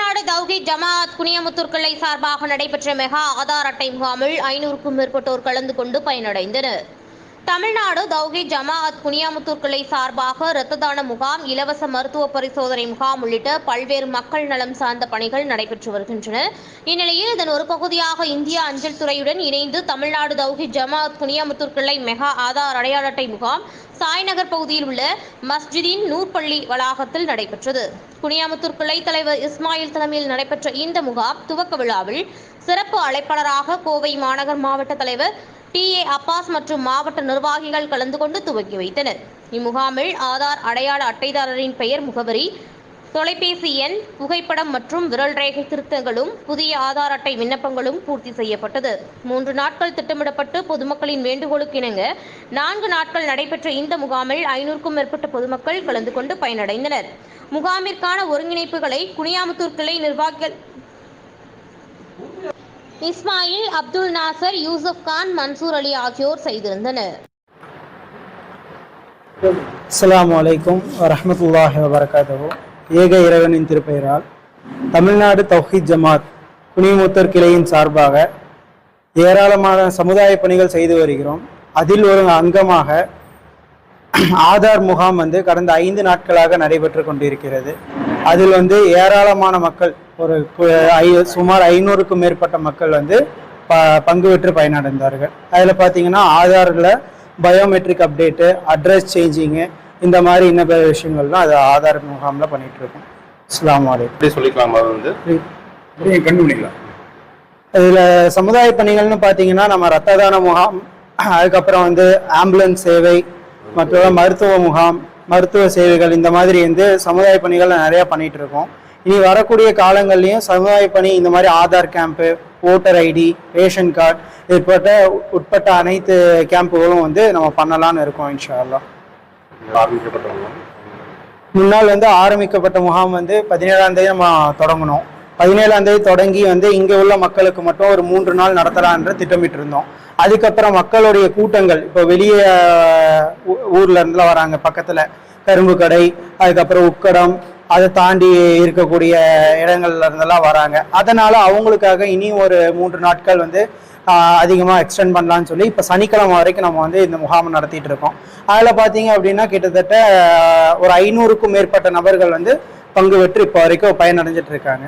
தமிழ்நாடு தௌஹீத் ஜமாஅத் குனியமுத்தூர் கிளை சார்பாக நடைபெற்ற மெகா ஆதார் அட்டை முகாமில் ஐநூறுக்கும் மேற்பட்டோர் கலந்து கொண்டு பயனடைந்தனர். தமிழ்நாடு தௌஹி ஜமாஅத் குனியாமுத்தூர் கிளை சார்பாக இரத்த தான முகாம் இலவச மருத்துவ பரிசோதனை முகாம் உள்ளிட்ட பல்வேறு மக்கள் நலம் சார்ந்த பணிகள் நடைபெற்று வருகின்றன. இந்நிலையில் இதன் ஒரு பகுதியாக இந்திய அஞ்சல் துறையுடன் இணைந்து தமிழ்நாடு தௌஹி ஜமாஅத் குனியாமுத்தூர் கிளை மெகா ஆதார் அடையாள அட்டை முகாம் சாய்நகர் பகுதியில் உள்ள மஸ்ஜிதின் நூற்பள்ளி வளாகத்தில் நடைபெற்றது. குனியாமுத்தூர் கிளை தலைவர் இஸ்மாயில் தலைமையில் நடைபெற்ற இந்த முகாம் துவக்க விழாவில் சிறப்பு அழைப்பாளராக கோவை மாநகர் மாவட்ட தலைவர் டி. ஏ. அப்பாஸ் மற்றும் மாவட்ட நிர்வாகிகள் கலந்து கொண்டு துவக்கி வைத்தனர். இம்முகாமில் ஆதார் அடையாள அட்டைதாரரின் பெயர் முகவரி தொலைபேசி எண் புகைப்படம் மற்றும் விரல் ரேகை திருத்தங்களும் புதிய ஆதார் அட்டை விண்ணப்பங்களும் பூர்த்தி செய்யப்பட்டது. மூன்று நாட்கள் திட்டமிடப்பட்டு பொதுமக்களின் வேண்டுகோளுக்கு இணங்க நான்கு நாட்கள் நடைபெற்ற இந்த முகாமில் ஐநூறுக்கும் மேற்பட்ட பொதுமக்கள் கலந்து கொண்டு பயனடைந்தனர். முகாமிற்கான ஒருங்கிணைப்புகளை குனியாமுத்தூர் கிளை நிர்வாகிகள் இஸ்மாயில் அப்துல் நாசர் யூசுப் கான் மன்சூர் அலி ஆகியோர் செய்திருந்தனர். அஸ்லாம் அலைக்கும் வரமத்துல்லாஹி வபரகாத்துஹு. ஏக இறைவனின் திருப்பெயரால் தமிழ்நாடு தௌஹீத் ஜமாத் குனிமுத்தர் கிளையின் சார்பாக ஏராளமான சமுதாய பணிகள் செய்து வருகிறோம். அதில் ஒரு அங்கமாக ஆதார் முகாம் வந்து கடந்த ஐந்து நாட்களாக நடைபெற்று கொண்டிருக்கிறது. அதில் வந்து ஏராளமான மக்கள் ஒரு சுமார் ஐநூறுக்கும் மேற்பட்ட மக்கள் வந்து ப பங்கு பெற்று பயனடைந்தார்கள். அதில் பார்த்தீங்கன்னா ஆதாரில் பயோமெட்ரிக் அப்டேட்டு அட்ரஸ் சேஞ்சிங்கு இந்த மாதிரி இன்ன விஷயங்கள்லாம் அது ஆதார் முகாமில் பண்ணிட்டு இருக்கோம் அலைக்கும். அப்படி சொல்லிக்கலாம் அது வந்து? அப்படியே கண்டு பண்ணிக்கலாம் இதில் சமுதாய பணிகள்னு பார்த்தீங்கன்னா நம்ம ரத்த தான முகாம் அதுக்கப்புறம் வந்து ஆம்புலன்ஸ் சேவை மற்றும் மருத்துவ முகாம் மருத்துவ சேவைகள் இந்த மாதிரி வந்து சமுதாய பணிகள் நிறையா பண்ணிட்டு இருக்கோம் இனி வரக்கூடிய காலங்கள்லையும் சமுதாய பணி இந்த மாதிரி Aadhaar camp voter ID ration card இதுபட்ட உட்பட்ட அனைத்து கேம்புகளும் வந்து நம்ம பண்ணலான்னு இருக்கோம் இன்ஷா அல்லாஹ் முன்னால் வந்து ஆரம்பிக்கப்பட்ட முகாம் வந்து பதினேழாம் தேதி நம்ம தொடங்கணும். பதினேழாம் தேதி தொடங்கி வந்து இங்கே உள்ள மக்களுக்கு மட்டும் ஒரு மூன்று நாள் நடத்தலான்ற திட்டமிட்டு இருந்தோம் அதுக்கப்புறம் மக்களுடைய கூட்டங்கள் இப்போ வெளியே ஊர்ல இருந்துலாம் வராங்க பக்கத்துல. கரும்பு கடை அதுக்கப்புறம் உக்கடம் அதை தாண்டி இருக்கக்கூடிய இடங்கள்ல இருந்தெல்லாம் வராங்க. அதனால அவங்களுக்காக இனி ஒரு மூன்று நாட்கள் வந்து அதிகமாக எக்ஸ்டெண்ட் பண்ணலாம்னு சொல்லி இப்போ சனிக்கிழமை வரைக்கும் நம்ம வந்து இந்த முகாம் நடத்திட்டு இருக்கோம். அதில் பார்த்தீங்க அப்படின்னா கிட்டத்தட்ட ஒரு ஐநூறுக்கும் மேற்பட்ட நபர்கள் வந்து பங்கு பெற்று இப்போ வரைக்கும் பயனடைஞ்சிட்டு இருக்காங்க.